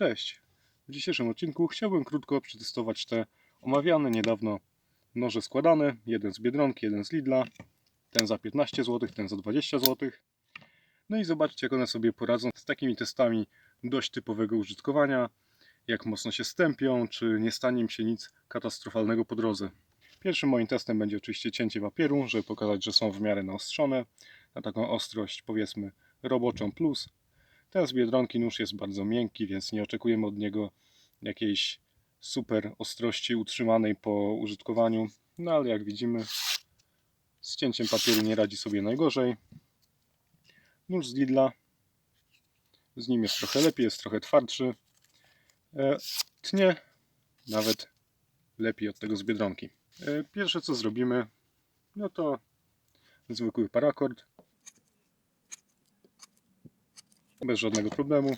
Cześć! W dzisiejszym odcinku chciałbym krótko przetestować te omawiane niedawno noże składane. Jeden z Biedronki, jeden z Lidla. Ten za 15 zł, ten za 20 zł. No i zobaczcie jak one sobie poradzą z takimi testami dość typowego użytkowania. Jak mocno się stępią, czy nie stanie im się nic katastrofalnego po drodze. Pierwszym moim testem będzie oczywiście cięcie papieru, żeby pokazać, że są w miarę naostrzone. Na taką ostrość powiedzmy roboczą plus. Ten z Biedronki nóż jest bardzo miękki, więc nie oczekujemy od niego jakiejś super ostrości utrzymanej po użytkowaniu. No ale jak widzimy, z cięciem papieru nie radzi sobie najgorzej. Nóż z Lidla, z nim jest trochę lepiej, jest trochę twardszy. E, tnie nawet lepiej od tego z Biedronki. E, pierwsze co zrobimy, no to zwykły parakord. Bez żadnego problemu.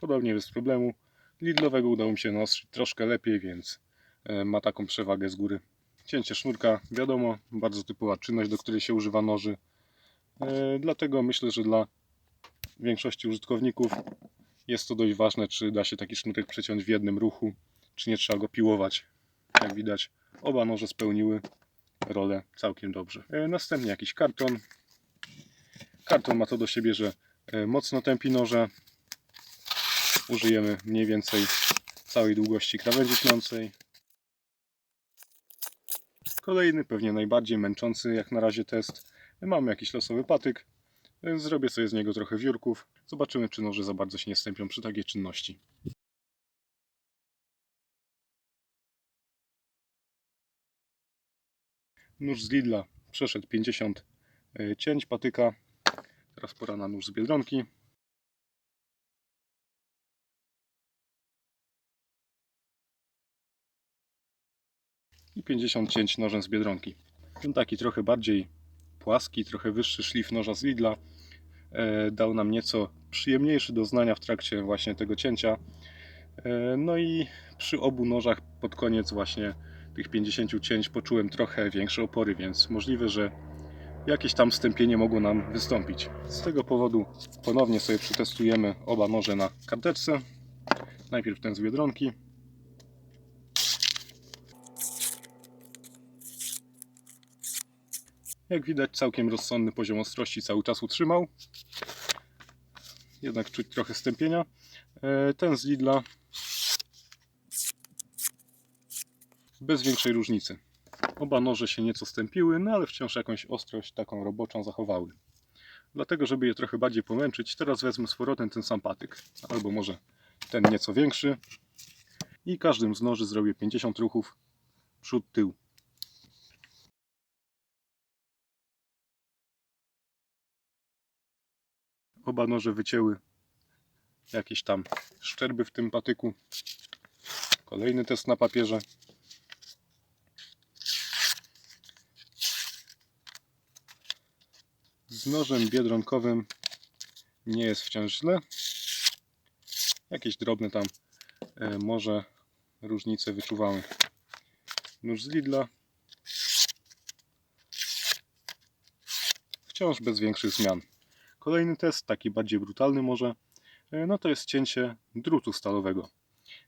Podobnie bez problemu. Lidlowego udało mi się naostrzyć troszkę lepiej, więc e, ma taką przewagę z góry. Cięcie sznurka, wiadomo, bardzo typowa czynność, do której się używa noży. E, Dlatego myślę, że dla większości użytkowników jest to dość ważne, czy da się taki sznurek przeciąć w jednym ruchu, czy nie trzeba go piłować. Jak widać, oba noże spełniły rolę całkiem dobrze. E, Następnie jakiś karton. Karton ma to do siebie, że e, mocno tępi noże. Użyjemy mniej więcej całej długości krawędzi tnącej. Kolejny, pewnie najbardziej męczący jak na razie test. Mamy jakiś losowy patyk. E, Zrobię sobie z niego trochę wiórków. Zobaczymy, czy noże za bardzo się nie stępią przy takiej czynności. Nóż z Lidla przeszedł 50 e, cięć patyka. Teraz na nóż z Biedronki. I 50 cięć nożem z Biedronki. Ten taki trochę bardziej płaski, trochę wyższy szlif noża z Lidla e, dał nam nieco przyjemniejszy doznania w trakcie właśnie tego cięcia. E, No i przy obu nożach pod koniec właśnie tych 50 cięć poczułem trochę większe opory, więc możliwe, że jakieś tam stępienie mogło nam wystąpić. Z tego powodu ponownie sobie przetestujemy oba noże na karteczce. Najpierw ten z Biedronki. Jak widać całkiem rozsądny poziom ostrości cały czas utrzymał. Jednak czuć trochę stępienia. E, Ten z Lidla bez większej różnicy. Oba noże się nieco stępiły, no ale wciąż jakąś ostrość taką roboczą zachowały. Dlatego, żeby je trochę bardziej pomęczyć, teraz wezmę z powrotem ten sam patyk. Albo może ten nieco większy. I każdym z noży zrobię 50 ruchów przód, tył. Oba noże wycięły jakieś tam szczerby w tym patyku. Kolejny test na papierze. Nożem biedronkowym nie jest wciąż źle. Jakieś drobne tam e, może różnice wyczuwamy. Nóż z Lidla. Wciąż bez większych zmian. Kolejny test, taki bardziej brutalny może, e, no to jest cięcie drutu stalowego.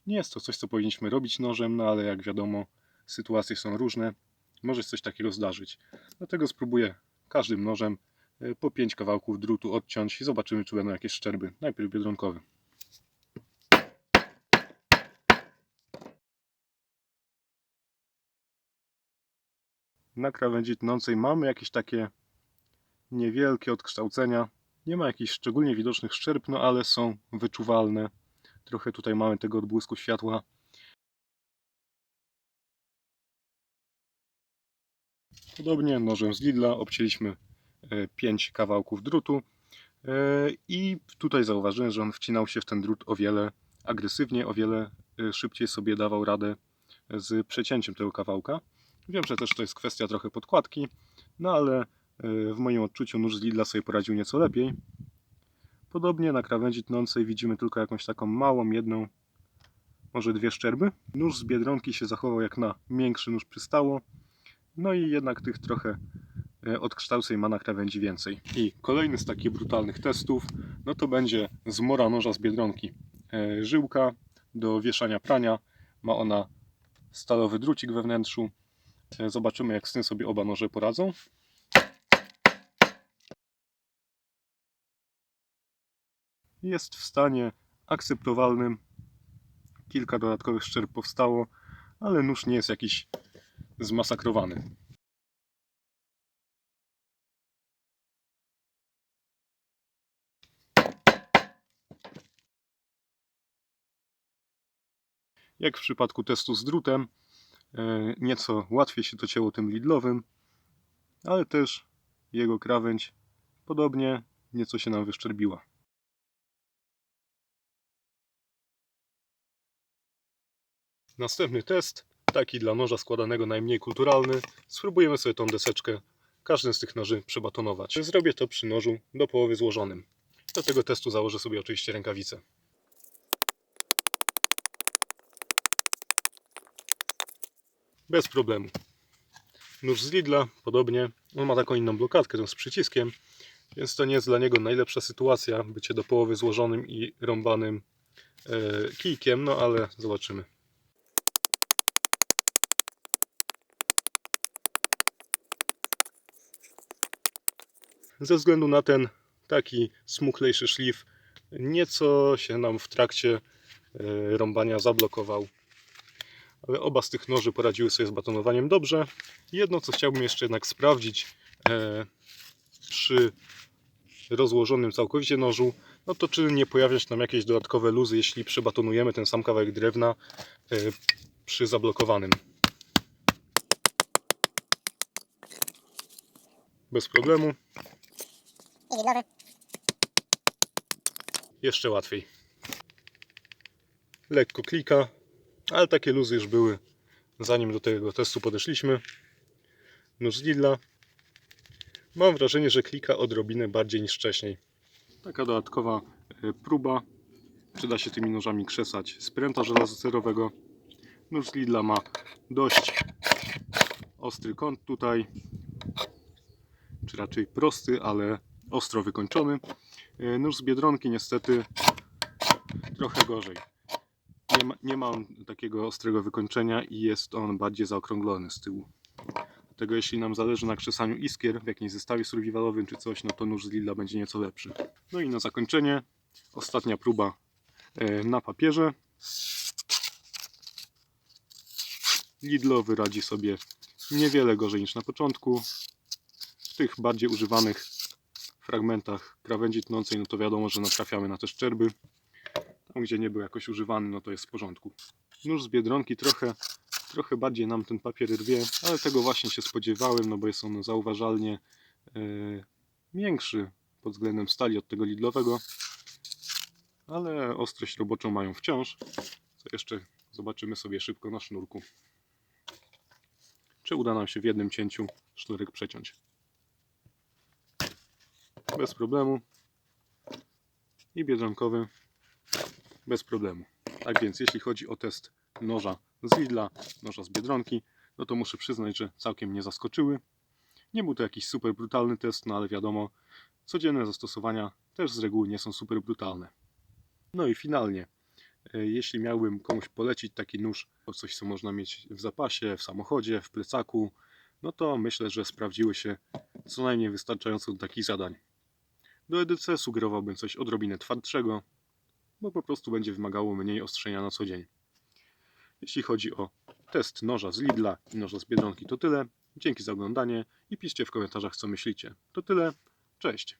Nie jest to coś, co powinniśmy robić nożem, no ale jak wiadomo, sytuacje są różne. Może coś takiego zdarzyć. Dlatego spróbuję każdym nożem po 5 kawałków drutu odciąć i zobaczymy, czy będą jakieś szczerby. Najpierw biedronkowy. Na krawędzi tnącej mamy jakieś takie niewielkie odkształcenia. Nie ma jakichś szczególnie widocznych szczerb, no ale są wyczuwalne. Trochę tutaj mamy tego odbłysku światła. Podobnie nożem z Lidla obcięliśmy 5 kawałków drutu e, i tutaj zauważyłem, że on wcinał się w ten drut o wiele agresywniej, o wiele e, szybciej sobie dawał radę z przecięciem tego kawałka. Wiem, że też to jest kwestia trochę podkładki, no ale e, w moim odczuciu nóż z Lidla sobie poradził nieco lepiej. Podobnie na krawędzi tnącej widzimy tylko jakąś taką małą, jedną, może dwie szczerby. Nóż z Biedronki się zachował jak na miększy nóż przystało. No i jednak tych trochę odkształceń ma na krawędzi więcej. I kolejny z takich brutalnych testów, no to będzie zmora noża z Biedronki. E, Żyłka do wieszania prania, ma ona stalowy drucik we wnętrzu. E, Zobaczymy jak z tym sobie oba noże poradzą. Jest w stanie akceptowalnym. Kilka dodatkowych szczerb powstało, ale nóż nie jest jakiś zmasakrowany. Jak w przypadku testu z drutem, e, nieco łatwiej się to cięło tym lidlowym, ale też jego krawędź podobnie nieco się nam wyszczerbiła. Następny test, taki dla noża składanego najmniej kulturalny. Spróbujemy sobie tą deseczkę, każdym z tych noży przebatonować. Zrobię to przy nożu do połowy złożonym. Do tego testu założę sobie oczywiście rękawice. Bez problemu. Nóż z Lidla, podobnie. On ma taką inną blokadkę, tą z przyciskiem, więc to nie jest dla niego najlepsza sytuacja, bycie do połowy złożonym i rąbanym e, kijkiem, no ale zobaczymy. Ze względu na ten taki smuchlejszy szlif, nieco się nam w trakcie e, rąbania zablokował. Ale oba z tych noży poradziły sobie z batonowaniem dobrze. Jedno, co chciałbym jeszcze jednak sprawdzić e, przy rozłożonym całkowicie nożu, no to czy nie pojawią się nam jakieś dodatkowe luzy, jeśli przebatonujemy ten sam kawałek drewna e, przy zablokowanym. Bez problemu. Jeszcze łatwiej. Lekko klika, ale takie luzy już były zanim do tego testu podeszliśmy. Nóż z Lidla. Mam wrażenie, że klika odrobinę bardziej niż wcześniej. Taka dodatkowa e, próba. Przyda się tymi nożami krzesać z pręta żelazocerowego. Nóż z Lidla ma dość ostry kąt tutaj. Czy raczej prosty, ale ostro wykończony. E, Nóż z Biedronki niestety trochę gorzej. Nie ma, nie ma on takiego ostrego wykończenia i jest on bardziej zaokrąglony z tyłu. Dlatego jeśli nam zależy na krzesaniu iskier w jakimś zestawie survivalowym czy coś, no to nóż z Lidla będzie nieco lepszy. No i na zakończenie ostatnia próba e, na papierze. Lidlowy radzi sobie niewiele gorzej niż na początku. W tych bardziej używanych fragmentach krawędzi tnącej, no to wiadomo, że natrafiamy na te szczerby. Gdzie nie był jakoś używany, no to jest w porządku. Nóż z Biedronki trochę, trochę bardziej nam ten papier rwie, ale tego właśnie się spodziewałem, no bo jest on zauważalnie e, większy pod względem stali od tego Lidlowego. Ale ostrość roboczą mają wciąż. Co jeszcze zobaczymy sobie szybko na sznurku. Czy uda nam się w jednym cięciu sznurek przeciąć. Bez problemu. I biedronkowy bez problemu. Tak więc, jeśli chodzi o test noża z Lidla, noża z Biedronki, no to muszę przyznać, że całkiem mnie zaskoczyły. Nie był to jakiś super brutalny test, no ale wiadomo, codzienne zastosowania też z reguły nie są super brutalne. No i finalnie, e, jeśli miałbym komuś polecić taki nóż, coś co można mieć w zapasie, w samochodzie, w plecaku, no to myślę, że sprawdziły się co najmniej wystarczająco do takich zadań. Do edycji sugerowałbym coś odrobinę twardszego, bo po prostu będzie wymagało mniej ostrzenia na co dzień. Jeśli chodzi o test noża z Lidla i noża z Biedronki to tyle. Dzięki za oglądanie i piszcie w komentarzach co myślicie. To tyle. Cześć!